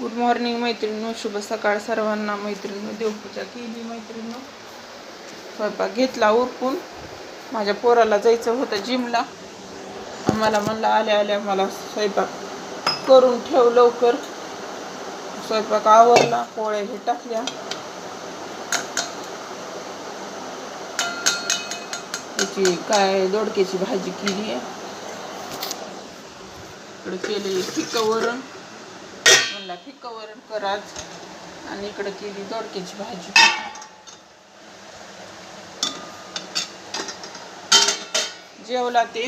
Good morning मैत्रिणीनो. शुभ सकाळ सर्वांना. मैत्रिणीनो देवपूजा केली मैत्रिणीनो. स्वयंपाक घेतला उरकून. माझ्या पोराला जायचं होतं जिमला आम्हाला म्हणलं आल्या आल्या मला स्वयंपाक करून ठेव लवकर. स्वयंपाक आवरला पोळ्या हे टाकल्या. त्याची काय दोडक्याची भाजी केली आहे. इकडे केले फिक्कं वरण. आणला फिक्कं वरण कराच आणि इकडं केली दोडक्याची भाजी. जेवला ते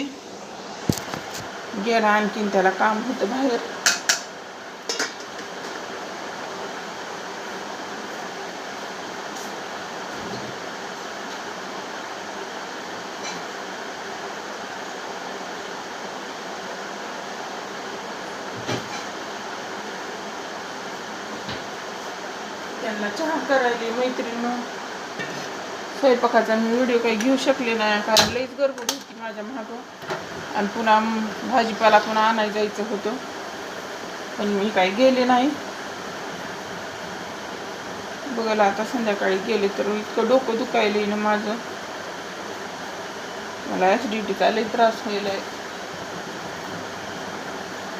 गेला आणखीन त्याला काम होतं बाहेर. त्यांना चहा करायली मैत्रिणी स्वयंपाकाचा मी व्हिडिओ काही घेऊ शकले नाही कारण लईच गडबड होती माझ्या महाग आणि पुन्हा भाजीपाला पुन्हा आणायला जायचं होतं. पण मी काही गेले नाही. बघायला आता संध्याकाळी गेले तर इतकं डोकं दुखायलं ना माझं. मला ॲसिडिटीचा लई त्रास व्हायला आहे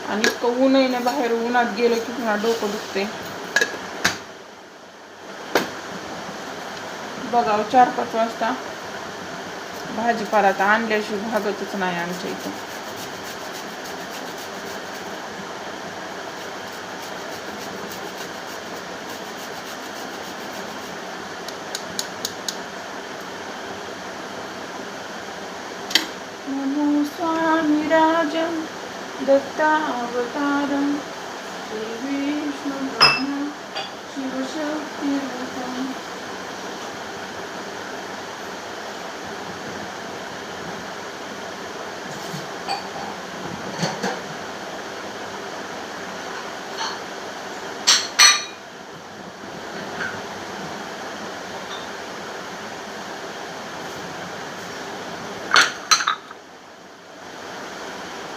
आणि इतकं ऊनही ना बाहेर उन्हात गेलं की पुन्हा डोकं दुखते बघावं चार पाच वाजता भाजीपाला तर आणल्याशिवाय भागतच नाही आमच्या इथं नमो स्वामी राजं दत्तावतारं श्री विष्णु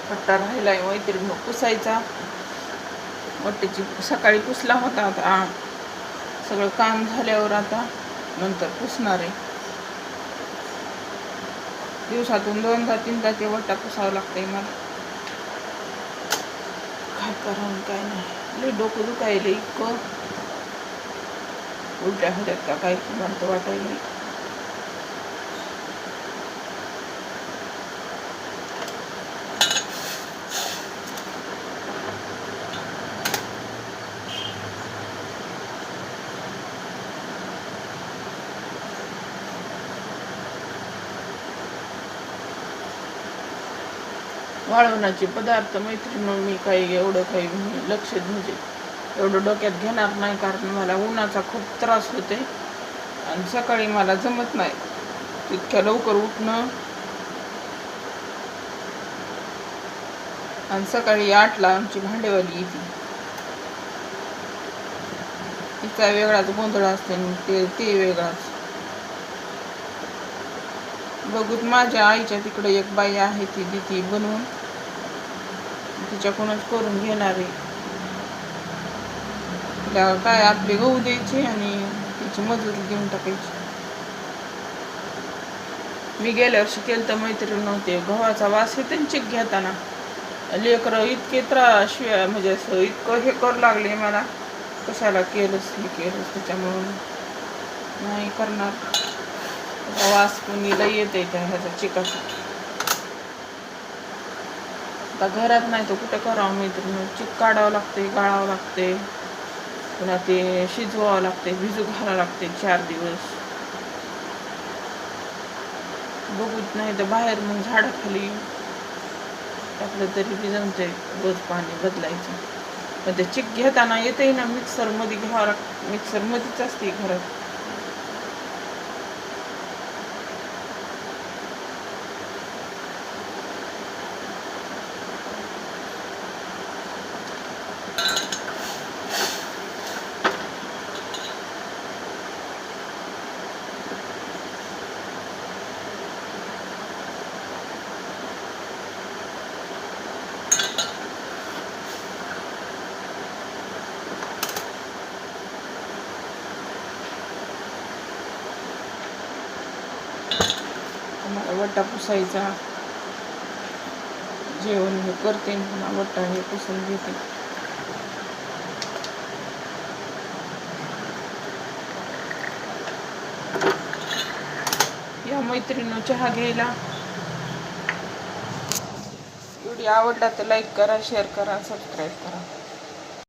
पट्टा राहिला पट्टा राहिलाय मैत्रीण पुसायचा. वट्टीची सकाळी पुसला होता आता. आ, सगळं काम झाल्यावर आता नंतर पुसणार आहे. दिवसातून दोनदा तीनदा ते वट्टा पुसावं लागतंय मला. काय करावं काय नाही. लई डोकं दुखायला इतकं. उलट्या होत्यात का काय? म्हणतं वाटायला वाळवण्याचे पदार्थ मैत्रिणी मी काही एवढं काही लक्ष म्हणजे एवढं डोक्यात घेणार नाही कारण मला उन्हाचा खूप त्रास होते आणि सकाळी मला जमत नाही. इतक्या लवकर उठणं. आणि सकाळी आठला आमची भांडेवाली येते. तिचा वेगळाच गोंधळ असते आणि ते ते वेगळाच. बघूत माझ्या आईच्या तिकडे एक बाई आहे ती देती बनवून. तिच्याकडूनच करून घेणार आहे. तिला काय आपले गहू द्यायचे आणि तिची मजुरी घेऊन टाकायची. मी गेल्या वर्षी केलं तर मैत्रीण नव्हते. गव्हाचा वास येते चेक घेताना. लेकरं इतके त्रास म्हणजे असं इतकं हे करू लागले मला. कशाला केलंच हे केलंच त्याच्यामुळं. नाही करणार. वास कोणी लई येते त्या ह्याचा चिकाचा. आता घरात नाही तर कुठं करावं मैत्रीण चिक काढावं लागते गाळावं लागते. पुन्हा ते शिजवावं लागते भिजू घालावं लागते चार दिवस. बघूच नाही तर बाहेर मग झाडाखाली टाकलं तरी बी जमते रोज पाणी बदलायचं. पण ते चिक घेताना येते ना मिक्सरमध्ये घ्यावं लाग मिक्सरमध्येच असते घरात. वटा पुसायचा. जेवण हे करते पुन्हा वटा हे पुसून घेते. या मैत्रिणी चहा घ्यायला. व्हिडिओ आवडला तर लाईक करा शेअर करा सबस्क्राईब करा.